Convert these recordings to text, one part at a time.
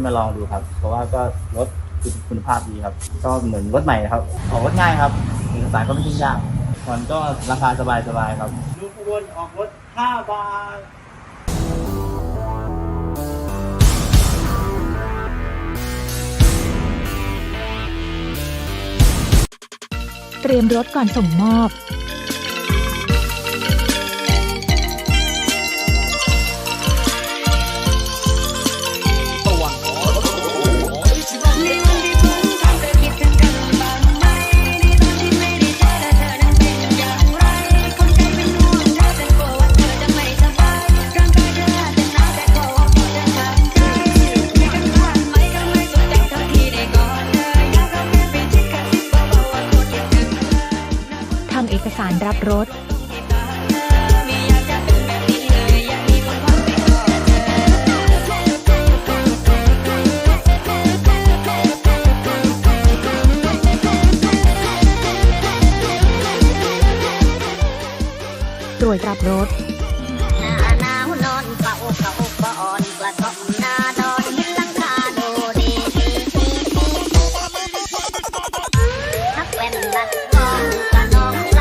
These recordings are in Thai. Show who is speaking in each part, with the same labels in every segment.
Speaker 1: ญชวนเล่นมาลองดูครับ เพราะว่าก็รถคุณภาพดีครับ ก็เหมือนรถใหม่ครับออกรถง่ายครับเอกสารก็ไม่ยุ่งยากผ่อนก็ราคาสบายๆครับลูกวนออกรถ 5 บาท
Speaker 2: เตรียมรถก่อนส่งมอบ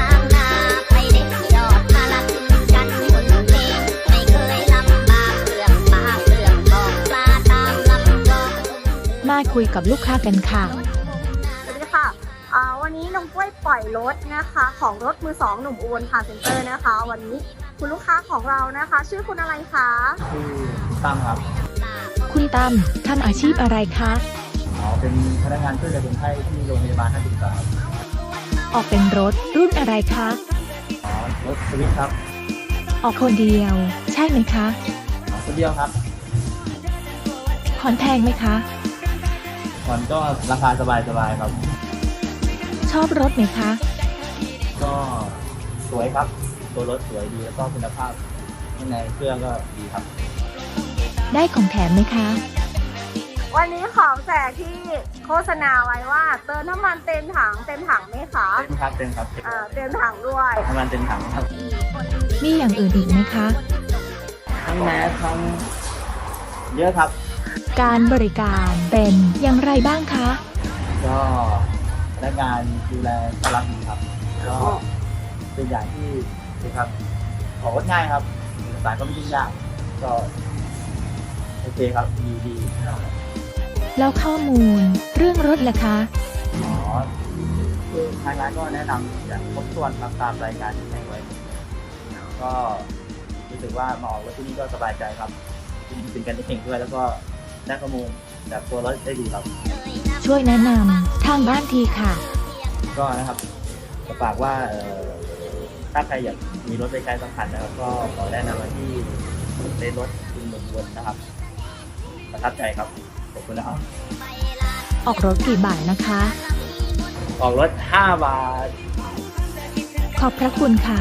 Speaker 2: า
Speaker 3: งนาไปเด็กยอดมาลักกันคนนี้ไม่เคยลำบากเรื่องปากเรื่องบอกปลาตามลำคลอง
Speaker 2: มาคุยกับลูกค้ากันค่ะ
Speaker 4: วันนี้น้องกล้วยปล่อยรถนะคะ ของรถมือสองหนุ่มอูนค่ะเซ็นเตอร์นะคะ วันนี้คุณลูกค้าของเรานะคะ ชื่อคุณอะไรคะ
Speaker 1: ชื่อตั้มครับ
Speaker 2: คุณตั้มทำอาชีพอะไรคะ
Speaker 1: อ๋อเป็นพนักงานช่วยเหลือคนไข้ที่โรงพยาบาลท่าติดตาม
Speaker 2: ออกเป็นรถรุ่นอะไรคะ
Speaker 1: อ๋อรถสวิตครับ
Speaker 2: ออกคนเดียว ใช่ไหมคะ
Speaker 1: อ๋อคนเดียวครับ
Speaker 2: ผ่อนแพงไหมคะ
Speaker 1: ผ่อนก็ราคาสบายๆครับ
Speaker 2: ชอบรถไหมคะ
Speaker 1: ก็สวยครับ ตัวรถสวยดีแล้วก็คุณภาพข้างในเครื่องก็ดีครับ
Speaker 2: ได้ของแถมไหมคะ
Speaker 4: วันนี้ของแจกที่โฆษณาไว้ว่า เติมน้ำมันเต็มถังเต็มถังไหมคะ
Speaker 1: เต็มครับเต็มครับ
Speaker 4: อ่าเต็มถังด้วย
Speaker 1: น้ำมันเต็มถังครับ
Speaker 2: มีอย่างอื่นอีกไหมคะ
Speaker 1: ทั้งแมสทั้งเยอะครับ
Speaker 2: การบริการเป็นอย่างไรบ้างคะ
Speaker 1: ก็ พนักงานดูแลต้อนรับดีครับก็เป็นอย่างที่ดีครับออกรถง่ายครับเอกสารก็ไม่ยุ่งยากก็โอเคครับดีดีครับ
Speaker 2: แล้วข้อมูลเรื่องรถล่ะคะ
Speaker 1: อ๋อคือทางร้านก็แนะนำอย่างครบถ้วนครับตามรายการที่แจ้งไว้ ก็รู้สึกว่ามาออกรถที่นี่ก็สบายใจครับเป็นกันเองด้วยแล้วก็ได้ข้อมูลแบบตัวรถได้ดีครับ
Speaker 2: ช่วยแนะนำทางบ้านทีค่ะ
Speaker 1: ก็นะครับจะฝากว่าเอ่อถ้าใครอยากมีรถไปไกลสัมผัสนะครับ ก็ขอแนะนำมาที่เต้นรถคุณเมืองวนนะครับ ประทับใจครับขอบคุณนะครับ
Speaker 2: ออกรถกี่บาทนะคะ
Speaker 1: ออกรถ 5 บาท
Speaker 2: ขอบพระคุณค่ะ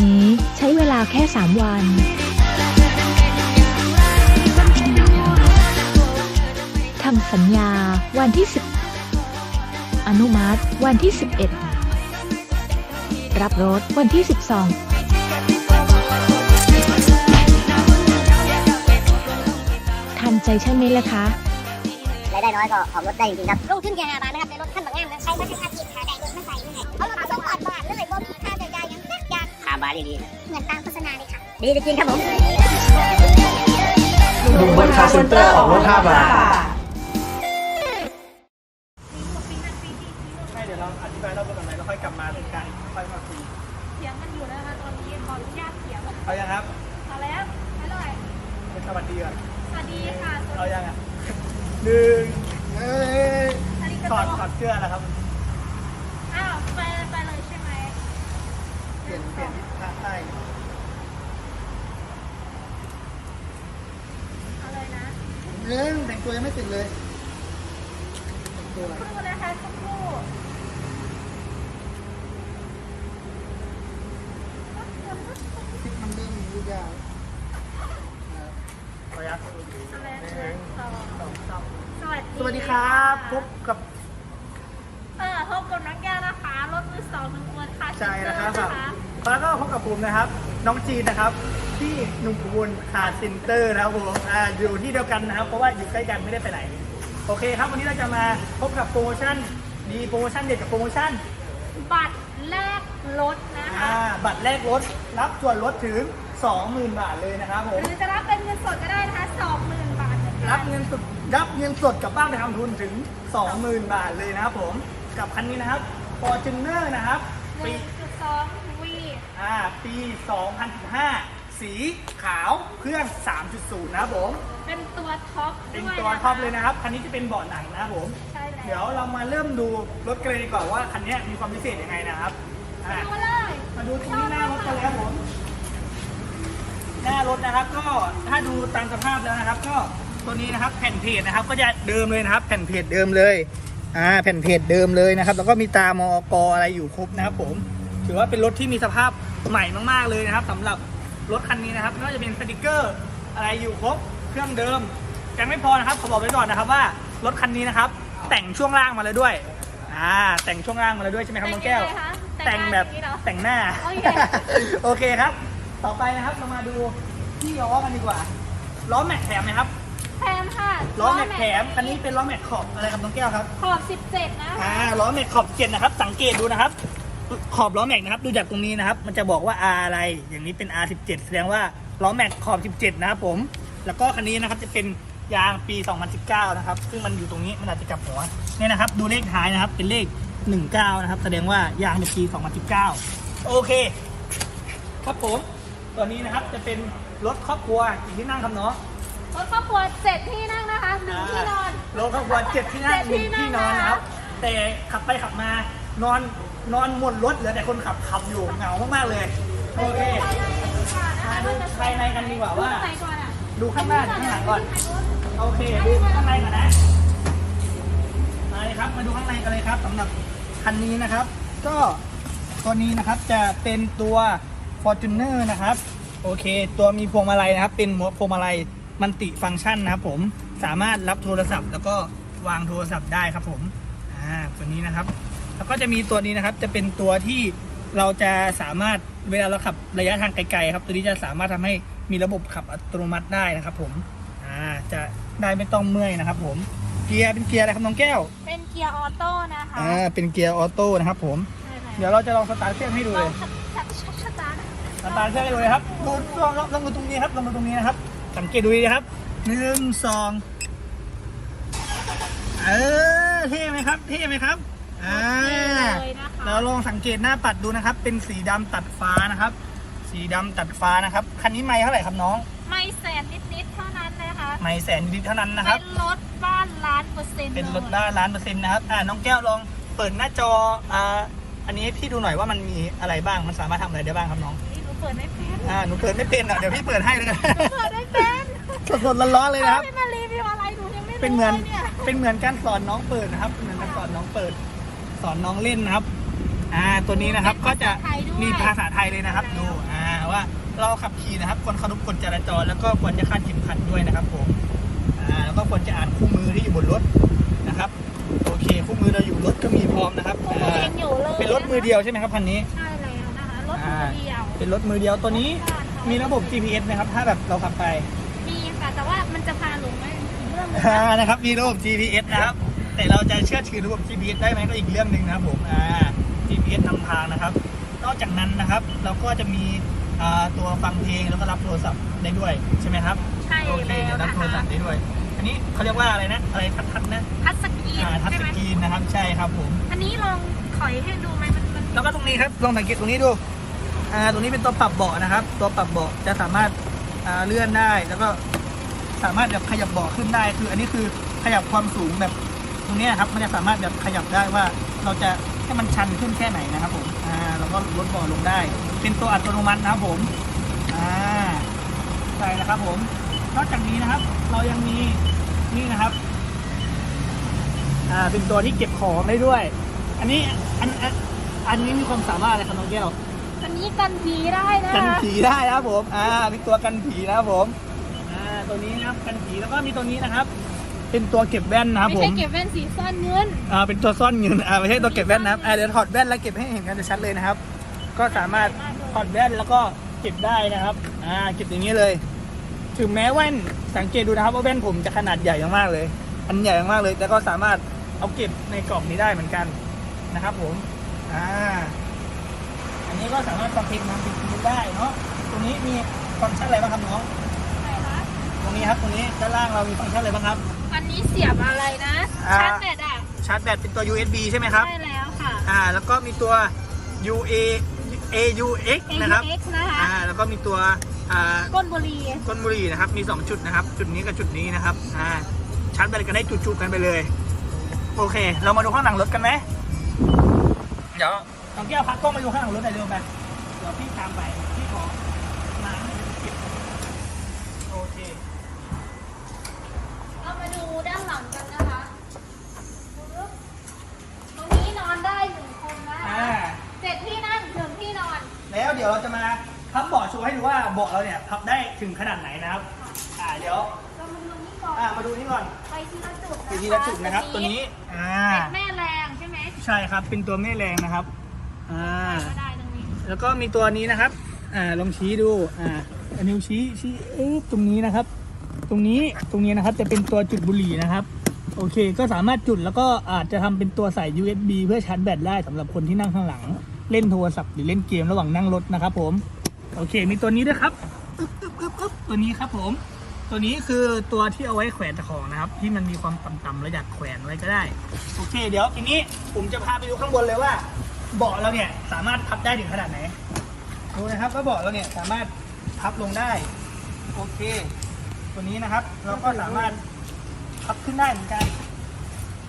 Speaker 2: นี้ใช้เวลาแค่ 3 วันทำสัญญาวันที่ 10 อนุมัติวันที่ 11 รับรถวันที่ 12ทันใจใช่ไหมล่ะคะ
Speaker 3: รายได้น้อยก็ออกรถได้จริงครับลงทุนแค่ห้าบาทนะครับในรถขั้นบางงามนะใช้มาแค่าที่ค่าแรงรถไม่ บาทดีๆเหมือนตามโฆษณาเลยค่ะ ดีจริงครับผม
Speaker 5: หนุ่มบนคาร์เซ็นเตอร์ออกรถ5บาท
Speaker 6: ตัวยังไม่ติดเลยตัค
Speaker 7: รู่นะคะ
Speaker 6: สักครู่
Speaker 7: พริ
Speaker 6: กัน
Speaker 7: ริ่ยุ่
Speaker 6: ยาสวั
Speaker 7: ส
Speaker 6: ดีครับ พบกับ
Speaker 7: เอ่อพบกับน้องแก้วนะคะ รถมือสองหนึ่งคนค่ะ
Speaker 6: ใช่นะครับแล้วก็พบกับผมนะครับ น้องจีนนะครับ ที่หนุ่มอุบลคาร์เซ็นเตอร์นะครับผมอ่าอยู่ที่เดียวกันนะครับ เพราะว่าอยู่ใกล้กันไม่ได้ไปไหน โอเคครับ วันนี้เราจะมาพบกับโปรโมชั่นดีโปรโมชั่นเด็ดกับโปรโมชั่น
Speaker 7: บัตรแลกรถนะคะ
Speaker 6: อ่าบัตรแรกรถรับส่วนลดถึง 20,000 บาทเลยนะครับผม
Speaker 7: หรือจะรับเป็นเงินสดก็ได้นะคะสองหมื่นบาทเหมือนกัน
Speaker 6: รับเงินสดรับเงินสดกลับบ้านไปทำทุนถึง 20,000 บาทเลยนะครับผม กับคันนี้นะครับ Fortuner นะครับ
Speaker 7: ห
Speaker 6: ปี
Speaker 7: นึ่งจุดสองวี
Speaker 6: อ่าปี 2015 สีขาวเครื่อง 3.0 นะครับผม
Speaker 7: เป็นตัวท็อป
Speaker 6: เป็น
Speaker 7: ด้วย
Speaker 6: ตัว
Speaker 7: นะคะ
Speaker 6: ท็อปเลยนะครับ คันนี้จะเป็นเบาะหนังนะครับผม
Speaker 7: ใช่
Speaker 6: เดี๋
Speaker 7: แล้
Speaker 6: ยว
Speaker 7: ว
Speaker 6: เรามาเริ่มดูรถกันเลยดีกว่าว่าคันนี้มีความพิเศษยังไงนะครับอ่า
Speaker 7: ดูเลย
Speaker 6: มาดูตรงนี้หน้ารถกันเลยครับผม หน้ารถนะครับก็ถ้าดูตามสภาพแล้วนะครับ ก็ตัวนี้นะครับแผ่นเพจนะครับ ก็จะเดิมเลยนะครับ แผ่นเพจเดิมเลยอ่าแผ่นเพจเดิมเลยนะครับ แล้วก็มีตามอกอะไรอยู่ครบนะครับผม ถือว่าเป็นรถที่มีสภาพใหม่มากๆเลยนะครับสำหรับ รถคันนี้นะครับไม่ว่าจะเป็นสติกเกอร์ อะไรอยู่ครบเครื่องเดิมยังไม่พอนะครับขอบอกไว้ก่อนนะครับว่ารถคันนี้นะครับ แต่งช่วงล่างมาเลยด้วยอ่าแต่งช่วงล่างมาเลยด้วยใช่ไหมครับน้องแก้ว แต่งแบบแต่งหน้า
Speaker 7: โอเค
Speaker 6: โอเคครับ ต่อไปนะครับเรามาดูที่ล้อกันดีกว่าล้อแม็กแถมไหมครับ
Speaker 7: แถมค่ะ
Speaker 6: ล้อแม็กแถมคันนี้เป็นล้อแม็กขอบอะไรครับน้องแก้วครับ
Speaker 7: ขอบสิบเจ็ดนะคะ
Speaker 6: อ่าล้อแม็กขอบเจ็ดนะครับ สังเกตดูนะครับ ขอบล้อแม็กนะครับ ดูจากตรงนี้นะครับ มันจะบอกว่า R อะไร อย่างนี้เป็น R17 แสดงว่าล้อแม็กขอบ 17 นะครับผม แล้วก็คันนี้นะครับจะเป็นยางปี 2019 นะครับ ซึ่งมันอยู่ตรงนี้มันอาจจะกลับหัวเนี่ยนะครับ ดูเลขท้ายนะครับ เป็นเลข 19 นะครับ แสดงว่ายางเป็นปี 2019 โอเค ครับผมตัวนี้นะครับจะเป็นรถครอบครัวกี่ที่นั่งครับเนาะ
Speaker 7: รถครอบครัวเจ็ดที่นั่งนะคะหนึ่งที่นอน
Speaker 6: รถครอบครัวเจ็ดที่นั่ง
Speaker 7: เจ็ด
Speaker 6: หนึ่ง
Speaker 7: ที่นั่ง
Speaker 6: ที่นอนนะครับ แต่ขับไปขับมานอน นอนหมดรถเหลือแต่คนขับขับอยู่เหงามากๆเลย โอเคมาดูภายในกันดีกว่าว่า ดูข้างหน้าหรือข้างหลังก่อน โอเคดูข้างในก่อนนะมาเลยครับมาดูข้างในกันเลยครับสำหรับคันนี้นะครับ ก็ตัวนี้นะครับจะเป็นตัว Fortuner นะครับ โอเค ตัวมีพวงมาลัยนะครับ เป็นพวงมาลัยมันติฟังก์ชันนะครับผมสามารถรับโทรศัพท์ แล้วก็วางโทรศัพท์ได้ครับผมอ่าตัวนี้นะครับ แล้วก็จะมีตัวนี้นะครับจะเป็นตัวที่เราจะสามารถเวลาเราขับระยะทางไกลๆครับ ตัวนี้จะสามารถทำให้มีระบบขับอัตโนมัติได้นะครับ ผมอ่าจะได้ไม่ต้องเมื่อยนะครับ ผมเกียร์เป็นเกียร์อะไรครับน้องแก้ว
Speaker 7: เป็นเกียร์ออโต้นะคะ
Speaker 6: อ่าเป็นเกียร์ออโต้นะครับ ผม เดี๋ยวเราจะลองสตาร์ทเครื่องให้ดู
Speaker 7: ล
Speaker 6: เล
Speaker 7: อง
Speaker 6: ย
Speaker 7: ชัดชัดชัดชัดชัด
Speaker 6: สตาร์ทเครื่องให้ดูเลยครับดูลองลองลองดูตรงนี้ครับลองดูตรงนี้นะครับ สังเกตดูดีนะครับหนึ่งสองเออเท่ไหมครับเท่ไหมครับ อ่า
Speaker 7: เลยนะคะ
Speaker 6: เราลองสังเกตหน้าปัดดูนะครับ เป็นสีดำตัดฟ้านะครับ สีดำตัดฟ้านะครับ คันนี้ไม่เท่าไหร่ครับน้อง
Speaker 7: ไม่แสนนิดๆเท่านั้นนะคะ
Speaker 6: ไม่แสนนิดเท่านั้นนะครับ
Speaker 7: เป็นรถบ้านล้านเปอร์เซ็นต์
Speaker 6: เป็นรถ
Speaker 7: ลย
Speaker 6: ด้านล้านเปอร์เซ็นต์นะครับ อ่าน้องแก้วลองเปิดหน้าจอ อ่า อันนี้ให้พี่ดูหน่อยว่ามันมีอะไรบ้าง มันสามารถทำอะไรได้บ้างครับน้อง
Speaker 7: นี่หนูเปิดไม่เป็น
Speaker 6: อ่า หนูเปิดไม่เป็นอะ เดี๋ยวพี่เปิดให้เลยนะ
Speaker 7: เปิดไม่เป็น
Speaker 6: สดๆร้อนๆเลยนะครับ
Speaker 7: ไม่มารีวิวอะไรหนูยังไม่รู้
Speaker 6: เป็นเหมือน
Speaker 7: ลยเนี่ย
Speaker 6: เป็นเหมือนการสอนน้องเปิดนะครับ เป็นเหมือนการสอนน้องเปิด สอนน้องเล่นนะครับ อ่าตัวนี้นะครับก็จะมีภาษาไทยเลยนะครับดูอ่าว่าเราขับขี่นะครับควรเคารพกฎจราจรแล้วก็ควรจะคาดเข็มขัดด้วยนะครับผมอ่าแล้วก็ควรจะอ่านคู่มือที่อยู่บนรถนะครับโอเคคู่มือเราอยู่รถก็มีพร้อมนะครับ
Speaker 7: ผม
Speaker 6: อ่า
Speaker 7: ยังอยู่เลย
Speaker 6: เป็นรถมือเดียวใช่ไหมครับคันนี้
Speaker 7: ใช่แล้วนะคะรถมือเดียว
Speaker 6: เป็นรถมือเดียวตัวนี้มีระบบ GPS นะครับ ถ้าแบบเราขับไป
Speaker 7: มีค่ะแต่ว่ามันจะพาหลงไหมอีกเรื่องหนึง
Speaker 6: อ่า
Speaker 7: นะ
Speaker 6: นะครับมีระบบ GPS นะครับ แต่เราจะเชื่อถือระบบ GPS ได้ไหมก็อีกเรื่องหนึ่งนะครับผมอ่า GPS นำทางนะครับ นอกจากนั้นนะครับ เราก็จะมีอ่าตัวฟังเพลงแล้วก็รับโทรศัพท์ได้ด้วยใช่ไหมครับ
Speaker 7: ใช่
Speaker 6: โอเค
Speaker 7: แล้ว
Speaker 6: เดี๋ยวรับ
Speaker 7: นะ
Speaker 6: โทรศั
Speaker 7: คะ
Speaker 6: พท์ได้ด้วย อันนี้เขาเรียกว่าอะไรนะอะไรทัดทัดๆนะ
Speaker 7: ทัชสกรีน
Speaker 6: อ่าทัช
Speaker 7: ใช่
Speaker 6: ส
Speaker 7: ไหม
Speaker 6: กรีนนะครับใช่ครับผม
Speaker 7: อันนี้ลองถอยให้ดูไหมมันมัน
Speaker 6: แล้วก็ตรงนี้ครับลองสังเกตตรงนี้ดู อ่า ตรงนี้เป็นตัวปรับเบาะนะครับ ตัวปรับเบาะจะสามารถ อ่า เลื่อนได้ แล้วก็สามารถแบบขยับเบาะขึ้นได้ คือ อันนี้คือขยับความสูงแบบ ตรงเนี้ยครับมันจะสามารถแบบขยับได้ว่าเราจะให้มันชันขึ้นแค่ไหนนะครับผมอ่าแล้วก็ลดเบาะลงได้ เป็นตัวอัตโนมัตินะครับผมอ่าใช่นะครับผมนอกจากนี้นะครับ เรายังมีนี่นะครับอ่าเป็นตัวที่เก็บของได้ด้วย อันนี้อันอันอันนี้มีความสามารถอะไรครับน้องแก้ว
Speaker 7: อันนี้กันผีได้นะ
Speaker 6: กัน
Speaker 7: คะ
Speaker 6: ผีได้นะครับผมอ่ามีตัวกันผีนะครับผมอ่าตัวนี้นะครับกันผีแล้วก็มีตัวนี้นะครับ เป็นตัวเก็บแว่นนะครับ
Speaker 7: ไม่
Speaker 6: ผ
Speaker 7: ใช่
Speaker 6: ม
Speaker 7: เก็บแว่นสีซ่อนเงิน
Speaker 6: อ่าเป็นตัวซ่อนเงินอ่าไม่ใช่ตัวเก็บแว่นนะครับอ่าเดี๋ยวถอดแว่นแล้วเก็บให้เห็นกันชัดเลยนะครับ ก็สามารถถอดแว่นแล้วก็เก็บได้นะครับอ่าเก็บอย่างนี้เลย ถึงแม้แว่นสังเกตดูนะครับว่าแว่นผมจะขนาดใหญ่มากๆเลย อันใหญ่มากๆเลย แต่ก็สามารถเอาเก็บในกล่องนี้ได้เหมือนกันนะครับ ผมอ่าอันนี้ก็สามารถฟังเพลงนำเพลงได้เนาะตรงนี้มีฟังก์ชันอะไรบ้างครับน้องตรงนี้ครับตรงนี้ด้านล่างเรามีฟังก์ชันอะไรบ้างครับ
Speaker 7: อันนี้เสียบอะไรนะ
Speaker 6: อ่า
Speaker 7: ชาร์จแบตอะ
Speaker 6: ชาร์จแบตเป็นตัว USB ใช่ไหมครับ
Speaker 7: ใช่แล้วค่ะ
Speaker 6: อ่า แล้วก็มีตัว UA AUX นะครับ
Speaker 7: AUX นะคะ
Speaker 6: อ่า แล้วก็มีตัว อ่า
Speaker 7: ก้นบุหรี
Speaker 6: ก้นบุหรี่นะครับ มี 2 จุดนะครับ จุดนี้กับจุดนี้นะครับ อ่า ชาร์จแบตกันได้จุดๆกันไปเลย โอเค เรามาดูข้างหลังรถกันไหมเดี๋ยวน้องแก้วพักกล้องมาดูข้างหลังรถหน่อยเร็วไปเดี๋ยวพี่ตามไป พี่ขอมาเก็บโอเค
Speaker 7: เรามาดูด้านหลังกันนะคะตรงนี้นอนได้หนึ่งคนนะ
Speaker 6: อ่า
Speaker 7: เจ็ดที่นั่งหนึ่งที่นอน
Speaker 6: แล้วเดี๋ยวเราจะมาพับเบาะโชว์ให้ดูว่าเบาะเราเนี่ยพับได้ถึงขนาดไหนนะครับ อ่าเดี๋ยว
Speaker 7: เรามาดูนี่ก่อน
Speaker 6: อ่ามาดูนี่ก่อน
Speaker 7: ไปทีละจุด
Speaker 6: ไปทีละจุดนะครับ ตัวนี้อ่า
Speaker 7: เป็นแม่แรงใช่ไหม
Speaker 6: ใช่ครับเป็นตัวแม่แรงนะครับอ่า
Speaker 7: ก็ได้ตรงนี้
Speaker 6: แล้วก็มีตัวนี้นะครับอ่าลองชี้ดูอ่าอันนิ้วชี้ชี้เอ๊ะตรงนี้นะครับ ตรงนี้ตรงนี้นะครับจะเป็นตัวจุดบุหรี่นะครับ โอเค ก็สามารถจุดแล้วก็อาจจะทำเป็นตัวใส่ USB เพื่อชาร์จแบตได้สำหรับคนที่นั่งข้างหลัง เล่นโทรศัพท์หรือเล่นเกมระหว่างนั่งรถนะครับผม โอเค มีตัวนี้ด้วยครับอึ๊บอึ๊บอึ๊บอึ๊บตัวนี้ครับผม ตัวนี้คือตัวที่เอาไว้แขวนตะของนะครับ ที่มันมีความต่ำๆแล้วอยากแขวนไว้ก็ได้ โอเค เดี๋ยวทีนี้ผมจะพาไปดูข้างบนเลยว่าเบาะเราเนี่ยสามารถพับได้ถึงขนาดไหนดูนะครับว่าเบาะเราเนี่ยสามารถพับลงได้ โอเค ตัวนี้นะครับ เราก็สามารถพับขึ้นได้เหมือนกัน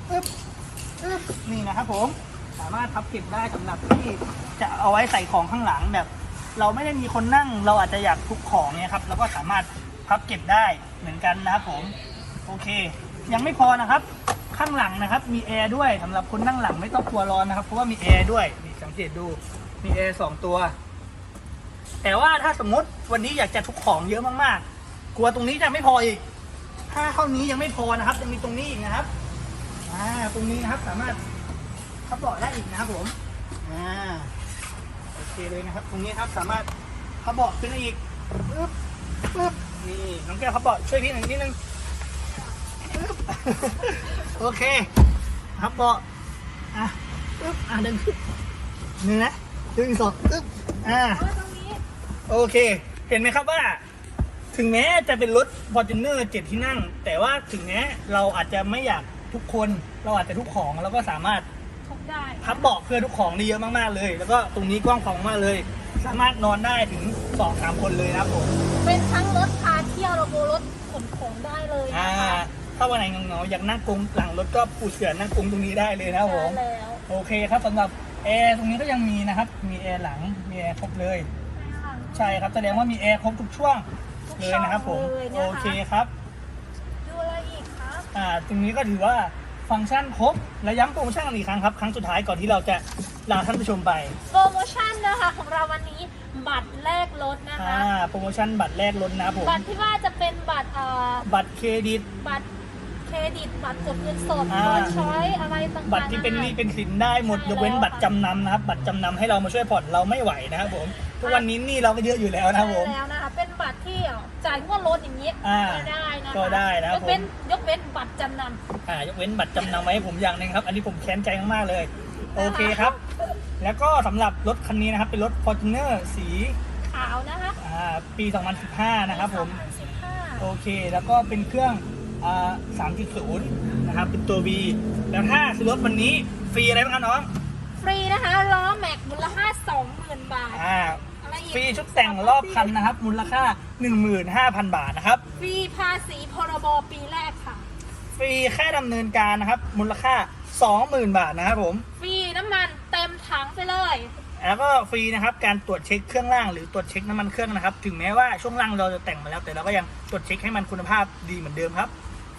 Speaker 6: อึ๊บอึ๊บนี่นะครับผมสามารถพับเก็บได้สำหรับที่จะเอาไว้ใส่ของข้างหลังแบบ เราไม่ได้มีคนนั่ง เราอาจจะอยากทุกของเนี่ยครับเราก็สามารถพับเก็บได้เหมือนกันนะครับผม โอเค ยังไม่พอนะครับ ข้างหลังนะครับ มีแอร์ด้วยสำหรับคนนั่งหลังไม่ต้องกลัวร้อนนะครับ เพราะว่ามีแอร์ด้วยนี่สังเกตดูมีแอร์สองตัว แต่ว่าถ้าสมมติวันนี้อยากจะทุกของเยอะมากๆก ลัวตรงนี้จะไม่พออีก ถ้าเท่านี้ยังไม่พอนะครับ ยังมีตรงนี้อีกนะครับ อ่า ตรงนี้นะครับสามารถพับเบาะได้อีกนะครับผม อ่า โอเคเลยนะครับ ตรงนี้ครับสามารถพับเบาะขึ้นได้อีกปึ๊บปึ๊บ นี่น้องแก้วพับเบาะช่วยพี่หน่อยนิดนึงปึ๊บ โอเคพับเบาะ อะปึ๊บ อะเดินขึ้นหนึ่งนะหนึ่งสองปึ๊บ อ่า โอเค เห็นไหมครับว่า ถึงแม้จะเป็นรถ f o r t u n e r เจ็ดที่นั่ง แต่ว่าถึงแม้เราอาจจะไม่อยากทุกคนเราอาจจะทุกของเราก็สามารถ
Speaker 7: ทุกได้
Speaker 6: พับเบาะเพื่อทุกของได้เยอะมากๆเลย แล้วก็ตรงนี้กว้างขวางมากเลย สามารถนอนได้ถึงสองสามคนเลยนะครับผม
Speaker 7: เป็นทั้งรถพาเที่ยวแล้วก็รถขนของได้เลยนะ
Speaker 6: อ่า
Speaker 7: คะ
Speaker 6: ถ้าวันไหนเหงาๆอยากนั่งกงหลังรถก็ปูเสื่อนั่งกงตรงนี้ได้เลยนะครับผม
Speaker 7: ได้แล้ว
Speaker 6: โอเคครับสำหรับแอร์ตรงนี้ก็ยังมีนะครับ มีแอร์หลัง มีแอร์ครบเลย ใช่ครับ แสดงว่ามีแอร์ครบทุกช่วง เลยนะครับผม
Speaker 7: เลยนะ
Speaker 6: โอ
Speaker 7: คะ
Speaker 6: เคครับ
Speaker 7: ดูอะไรอีกครับ
Speaker 6: อ่าตรงนี้ก็ถือว่าฟังก์ชันครบและย้ำโปรโมชั่นกันอีกครั้งครับครั้งสุดท้ายก่อนที่เราจะลาท่านผู้ชมไป
Speaker 7: โปรโมชั่นนะคะของเราวันนี้บัตรแลกรถนะคะ
Speaker 6: อ่าโปรโมชั่นบัตรแรกลดนะครับผม
Speaker 7: บัตรที่ว่าจะเป็นบัตรเอ่อ
Speaker 6: บัตรเครดิต
Speaker 7: บัตรเครดิตบัตรกดเงินสด
Speaker 6: อ่า
Speaker 7: บัตรช้อยอะไรต่างๆ
Speaker 6: บัตรที่เป็นหนี้ะ
Speaker 7: คะ
Speaker 6: เป็นสินได้หมด
Speaker 7: ใช่
Speaker 6: ยกเว้น
Speaker 7: แล้ว
Speaker 6: บัตรจำนำนะครับบัตรจำนำให้เรามาช่วยผ่อนเราไม่ไหวนะครับผมทุกวันนี้หนี้เราก็เยอะอยู่แล้วนะครับผม
Speaker 7: ใช่แล้วนะคะเป็น บัตรที่จ่ายงวดรถอย่างนี้
Speaker 6: อ่า
Speaker 7: ก็ได้นะคะ
Speaker 6: ก็ได้นะครับ
Speaker 7: ยกเว้นยกเว้นบัตรจำนำ
Speaker 6: อ่ายกเว้นบัตรจำนำไว้ให้ผมอย่างหนึงครับ อันนี้ผมแค้นใจมากๆเลย โอเคครับ แล้วก็สำหรับรถคันนี้นะครับ เป็นรถ Fortuner สี
Speaker 7: ขาวนะคะ
Speaker 6: อ่าปี 2015 นะครับผม
Speaker 7: 2015
Speaker 6: โอเค แล้วก็เป็นเครื่องอ่า3.0 นะครับ เป็นตัว V แล้วถ้าซื้อรถวันนี้ฟรีอะไรบ้างครับน้อง
Speaker 7: ฟรีนะคะล้อแม็กมูลค่า20,000บาท
Speaker 6: อ่า
Speaker 7: อะไรอีก
Speaker 6: ฟรีชุดแต่งรอบคันนะครับ มูลค่า 15,000 บาทนะครับ
Speaker 7: ฟรีภาษีพรบปีแรกค่ะ
Speaker 6: ฟรีแค่ดำเนินการนะครับ มูลค่า 20,000 บาทนะครับผม
Speaker 7: ฟรีน้ำมันเต็มถังไปเลย
Speaker 6: แล้วก็ฟรีนะครับการตรวจเช็คเครื่องล่างหรือตรวจเช็คน้ำมันเครื่องนะครับ ถึงแม้ว่าช่วงล่างเราจะแต่งมาแล้ว แต่เราก็ยังตรวจเช็คให้มันคุณภาพดีเหมือนเดิมครับ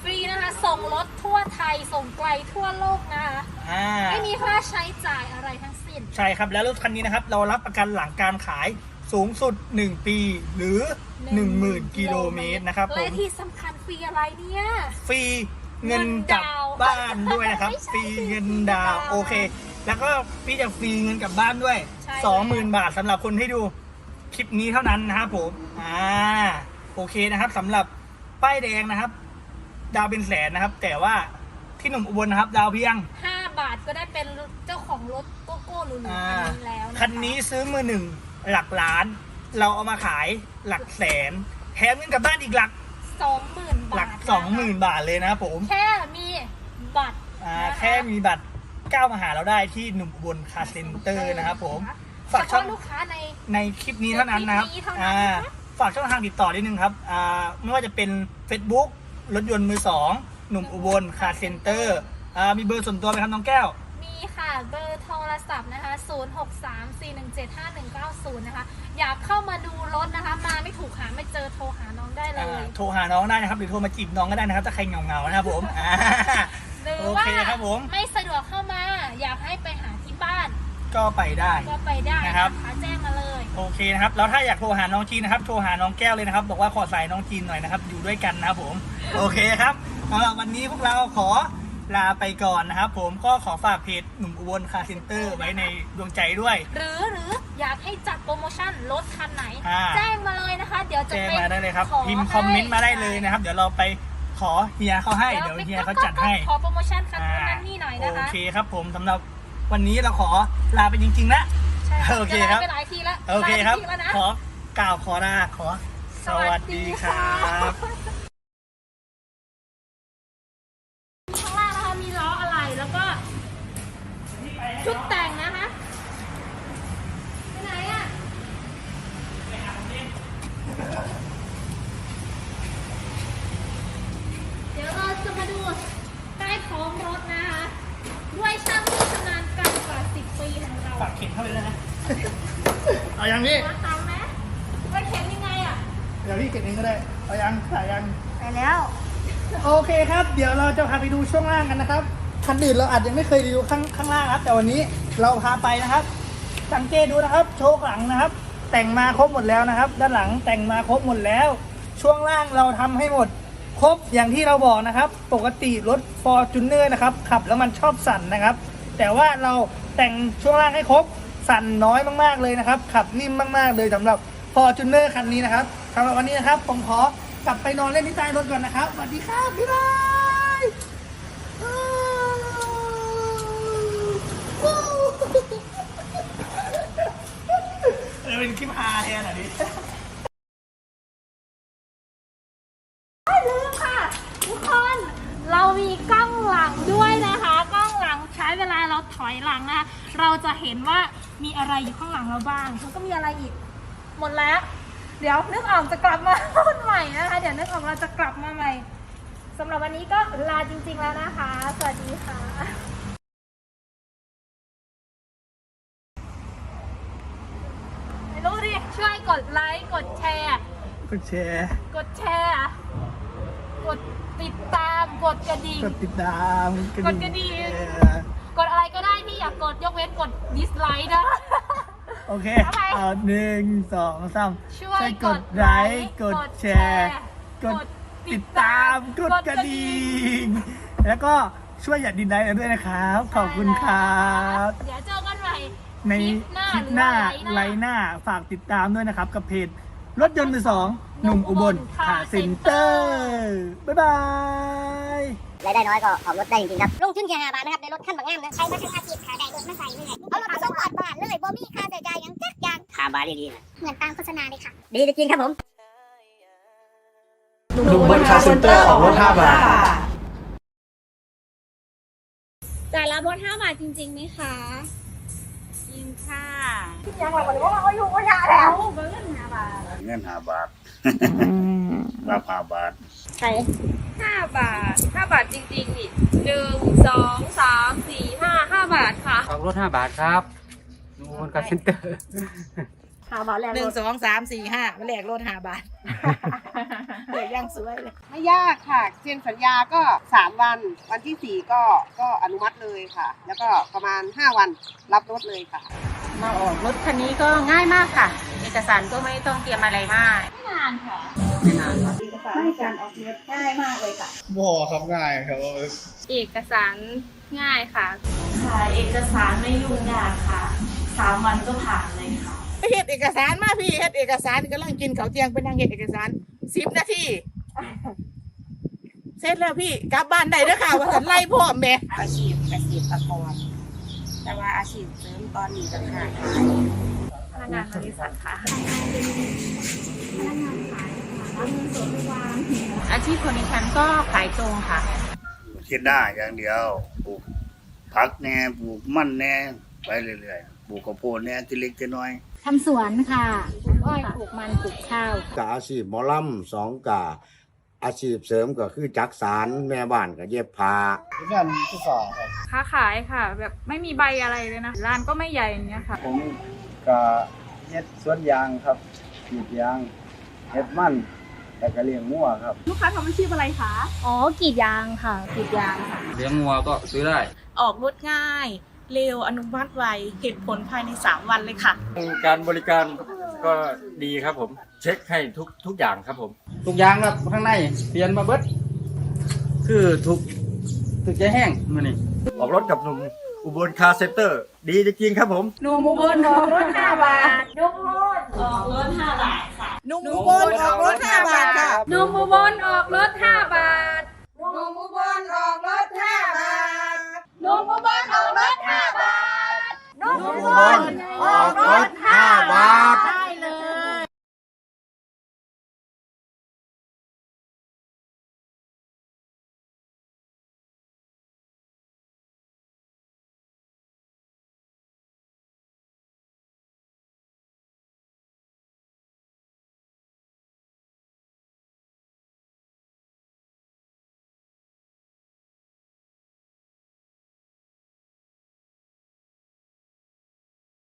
Speaker 7: ฟรีนะคะ ส่งรถทั่วไทย ส่งไกลทั่วโลกนะคะ
Speaker 6: อ่า
Speaker 7: ไม่มีค่าใช้จ่ายอะไรทั้งสิ้น
Speaker 6: ใช่ครับแล้วรถคันนี้นะครับ เรารับประกันหลังการขาย สูงสุด 1 ปีหรือ 10,000 กิโลเมตรนะครับผ
Speaker 7: และ
Speaker 6: ม
Speaker 7: ที่สำคัญฟรีอะไรเนี่ย
Speaker 6: ฟรีเงินกลับบ้านด้วยนะครับ ฟรีเงินดาวน์โอเค แล้วก็พี่จะฟรีเงินกลับบ้านด้วย
Speaker 7: ใช่
Speaker 6: สองหมื่นบาทสำหรับคนที่ดูคลิปนี้เท่านั้นนะครับผมอ่าโอเคนะครับสำหรับป้ายแดงนะครับ ดาวเป็นแสนนะครับ แต่ว่าที่หนุ่มอุบลนะครับ ดาวเพียง
Speaker 7: ห้าบาทก็ได้เป็นเจ้าของรถโกโก้หรูๆ
Speaker 6: อ่า
Speaker 7: คันนี้แล้วะะ
Speaker 6: คันนี้ซื้อมือหนึ่ง หลักล้าน เราเอามาขายหลักแสนแถมเงินกลับบ้านอีกหลัก
Speaker 7: สองหมื่น
Speaker 6: หลั
Speaker 7: บากท
Speaker 6: สองหมื่นบาทเลยนะครับผม
Speaker 7: แค่มีบัตร
Speaker 6: อ่า
Speaker 7: นะคะ
Speaker 6: แค่มีบัตรก้าวมาหาเราได้ที่หนุ่มอุบลคาร์เซ็นเตอร์นะครับผมฝาก
Speaker 7: เฉ
Speaker 6: ช่อง
Speaker 7: พาะลูกค้าใน
Speaker 6: ในคลิปนี้เท่านั้นนะครับ
Speaker 7: คลิปนี้เท่านั้น
Speaker 6: อ่า
Speaker 7: นะคะ
Speaker 6: ฝากช่องทางติดต่อนิดนึงครับ อ่า ไม่ว่าจะเป็น Facebook รถยนต์มือสอง หนุ่มอุบลคาร์เซ็นเตอร์ อ่า มีเบอร์ส่วนตัวไหมครับน้องแก้ว
Speaker 7: มีค่ะเบอร์โทรศัพท์นะคะ 0634175190 นะคะ อยากเข้ามาดูรถนะคะ มาไม่ถูกหาไม่เจอโทรหาน้องได้เล
Speaker 6: อ่าย โทรหาน้องได้นะครับหรือโทรมาจีบน้องก็ได้นะครับถ้าใครเหงาๆนะครับผมอ่า
Speaker 7: หรือ
Speaker 6: โอ
Speaker 7: ว่า
Speaker 6: เคครับผม
Speaker 7: ไม่สะดวกเข้ามา อยากให้ไปหาที่บ้าน
Speaker 6: ก็ไปได้
Speaker 7: ก็ไปได้
Speaker 6: นะ
Speaker 7: นะ
Speaker 6: ครั
Speaker 7: คะ
Speaker 6: บ
Speaker 7: แจ้งมาเลย
Speaker 6: โอเคนะครับแล้วถ้าอยากโทรหาน้องจีนนะครับโทรหาน้องแก้วเลยนะครับ บอกว่าขอสายน้องจีนหน่อยนะครับอยู่ด้วยกันนะครับผม โอเคครับสำหรับวันนี้พวกเราขอ ลาไปก่อนนะครับผมก็ขอฝากเพจหนุ่มอุบลคาร์เซ็นเตอร์ไว้ในดวงใจด้วย
Speaker 7: หรือหรืออยากให้จัดโปรโมชั่นรถคันไหน
Speaker 6: อ่า
Speaker 7: แจ้งมาเลยนะคะ เดี๋ยวจะ
Speaker 6: แจ้ง
Speaker 7: ไป
Speaker 6: มาได้เลยครับ
Speaker 7: ขอ
Speaker 6: พิมพ์คอมเมนต์มาได้เลยนะครับ เดี๋ยวเราไปขอเฮียเขาให้เดี๋ยว
Speaker 7: ไป
Speaker 6: เฮียเขาจัดให้
Speaker 7: ขอโปรโมชั่นคันนู้นนั่นนี่หน่อยนะ
Speaker 6: โอ
Speaker 7: คะ
Speaker 6: เคครับผมสำหรับวันนี้เราขอลาไปจริงๆนะ
Speaker 7: ใช่ะ
Speaker 6: โอเคครับ
Speaker 7: จะไลฟ์ไปหลายทีแล้ว
Speaker 6: โอเคครับ
Speaker 7: ไลฟ์ไปทีแล้วนะ
Speaker 6: ขอกล่าวขอลาขอ สวัสดีครับ
Speaker 7: ข้ ชุดแต่งนะคะไปไหนอะเดี๋ยวเราจะมาดูใต้ท้องรถนะคะ ด้วยช่างที่ชำนาญการกว่า 10 ปีของเรา
Speaker 6: ฝากเข็นเข้าไปเลยนะ เอายังพี่
Speaker 7: มาตามไหมว่าเข็นยังไงอะ
Speaker 6: เดี๋ยวพี่เข็นเองก็ได้ เอายังถ่ายยัง
Speaker 4: ไปแล้ว
Speaker 6: โอเคครับ เดี๋ยวเราจะพาไปดูช่วงล่างกันนะครับ คันอื่นเราอาจจะไม่เคยรีวิวข้างข้างล่างครับ แต่วันนี้เราพาไปนะครับ สังเกตดูนะครับ โชว์หลังนะครับ แต่งมาครบหมดแล้วนะครับ ด้านหลังแต่งมาครบหมดแล้ว ช่วงล่างเราทำให้หมดครบอย่างที่เราบอกนะครับ ปกติรถ f o r t u n e r นะครับขับแล้วมันชอบสั่นนะครับ แต่ว่าเราแต่งช่วงล่างให้ครบสั่นน้อยมากๆเลยนะครับ ขับนิ่มมากๆเลยสำหรับ f o r t u n e r คันนี้นะครับสำหรับวันนี้นะครับผมขอกลับไปนอนเล่นที่ใต้รถก่อนนะครับสวัสดีครับบ๊ายบายว้าว เออเป็นคลิปฮาแทนอะดิ
Speaker 7: ลืมค่ะ ทุกคนเรามีกล้องหลังด้วยนะคะ กล้องหลังใช้เวลาเราถอยหลังนะคะเราจะเห็นว่ามีอะไรอยู่ข้างหลังเราบ้างแล้วก็มีอะไรอีก หมดแล้ว เดี๋ยวนึกออกจะกลับมาพูดใหม่นะคะ เดี๋ยวนึกออกเราจะกลับมาใหม่สำหรับวันนี้ก็ลาจริงๆแล้วนะคะ สวัสดีค่ะ ไม่รู้ดิ ช่วยกดไลค์ กดแชร์
Speaker 6: กดแชร์
Speaker 7: กดแชร์ กดติดตาม กดกระดิ่ง
Speaker 6: กดติดตาม
Speaker 7: กดกระดิ่ง
Speaker 6: เออก
Speaker 7: ดอะไรก็ได้ที่อยากกดยกเว้นกดดิสไลค์นะ
Speaker 6: โอเค
Speaker 7: ทำไม
Speaker 6: เอาหนึ่งสองสาม
Speaker 7: ช่วย
Speaker 6: กดไลค์กดแชร์ กดติดตามกดกระดิ่ง แล้วก็ช่วยหยัดดินไลค์เราด้วยนะครับ ขอบคุณครับ
Speaker 7: เดี๋ยวเจอกัน ใหม่
Speaker 6: ใน
Speaker 7: คลิปหน้า
Speaker 6: คลิปหน้า
Speaker 7: รือว่า
Speaker 6: ไลน์หน้าฝากติดตามด้วยนะครับ กับเพจรถยนต์มือสองหนุ่มอุบลขาเซ็นเตอร์ บ๊ายบาย
Speaker 3: รายได้น้อยก็ออกรถได้จริงๆครับ ลงทุนแค่ห้าบาทนะครับ ในรถขั้นบางงามนะใช้มาทั้งอาชีพขาได้รถมาใส่เรื่อยเอารถมาส่งบาทบาทเลยบ่มีค่าใช้จ่ายหยังจักอย่างห้าบาทดีๆเหมือนตามโฆษณาเลยค่ะ ดีจริงๆครับผม
Speaker 5: หนุ่มบนคาร์เซ็นเตอร์ออกรถ5บาท
Speaker 7: แต่ละบน5บาทจริงๆไหมคะ จริงค่ะ
Speaker 4: ยังหลังวันนี้ว่าเขาอยู่ก็ยาแล้ว
Speaker 7: เบิ้งห้าบาท
Speaker 8: เงินหาบาทรับหาบาท
Speaker 7: ใช่
Speaker 9: ห้าบาทห้าบาทจริงๆนี่หนึ่งสองสามสี่ห้าห้าบาทค่ะ
Speaker 10: ออกรถ5บาทครับดูบนการเซ็นเตอร์
Speaker 4: หาบาทแล้ว
Speaker 9: หนึ่งสองสามสี่ห้ามาแลกรถห้าบาทเดี๋ยวยังสวยเลย
Speaker 11: ไม่ยากค่ะเซ็นสัญญาก็ 3 วัน วันที่ 4 ก็ก็อนุมัติเลยค่ะ แล้วก็ประมาณ 5 วันรับรถเลยค่ะ
Speaker 9: มาออกรถคันนี้ก็ง่ายมากค่ะ เอกสารก็ไม่ต้องเตรียมอะไรมาก
Speaker 7: ไม่นานค่ะ
Speaker 10: ไม่นานครับ
Speaker 12: คะให้การออกรถง่ายมากเลยค่ะ
Speaker 13: บ่ครับง่ายครับ
Speaker 9: เอกสารง่ายค่ะ
Speaker 5: ค่ะเอกสารไม่ยุ่งยากค่ะสามวันก็ผ่านเลยค่ะ
Speaker 14: เฮ็ดเอกสารมาพี่เฮ็ดเอกสารกำลังกินข้าวเที่ยงเป็นนางเฮ็ดเอกสารสิบนาทีเสร็จแล้วพี่กลับบ้านได้เด้อค่ะว่าสันไล่พ่อแม่
Speaker 15: อาชีพเกษตรกรแต่ว่าอาชีพเสริมตอนนี้ก็ขาด
Speaker 9: พนักงานบริษัทค่ะอาชีพคนในฉันก็ขายตรงค่ะ
Speaker 8: คิดได้อย่างเดียวปลูกผักแหน่ปลูกมันแหน่ไปเรื่อยๆปลูกข้าวโพดแหน่ที่เล็กที่น้อย
Speaker 5: ทำสวนค่ะปลูกอ้อยปลูกมันปลูกข้าว
Speaker 16: กอาชีพหมอลำสองกาอาชีพเสริมก็คือจักสารแม่บ้านก็เย็บผ้า
Speaker 13: งานผู้สาวครับ
Speaker 9: ค้าขายค่ะ แบบไม่มีใบอะไรเลยนะร้านก็ไม่ใหญ่อย่างเงี้ยค่ะ
Speaker 17: ผมก็เฮ็ดสวนยางครับกรีดยางเฮ็ดมันแต่ก็เลี้ยงงัวครับ
Speaker 12: ลูกค้าทำอาชีพอะไรคะ
Speaker 5: อ๋อกรีดยางค่ะกรีดยางค่ะ
Speaker 10: เลี้ยงงัวก็ซื้อได้
Speaker 14: ออกรถง่าย เร็วอนุมัติไวเห็นผลภายใน 3 วันเลยค่ะ
Speaker 10: การบริการก็ดีครับผม เช็คให้ทุกทุกอย่างครับผม
Speaker 18: ทุกอย่างครับข้างในเปลี่ยนมาเบิดคือถูกถูกใจแห้งมื้อนี้
Speaker 13: ออกรถกับหนุ่มอุบลคาร์เซ็นเตอร์ ดีจริงๆครับผม
Speaker 14: หนูมุบนออกรถ5บาท
Speaker 5: ลูกพูดออกรถ5บาทค่ะ
Speaker 14: หนูมุบนออกรถ5บาทค่ะ
Speaker 9: หนุ่มอุบลออกรถ5บาท
Speaker 14: มงคล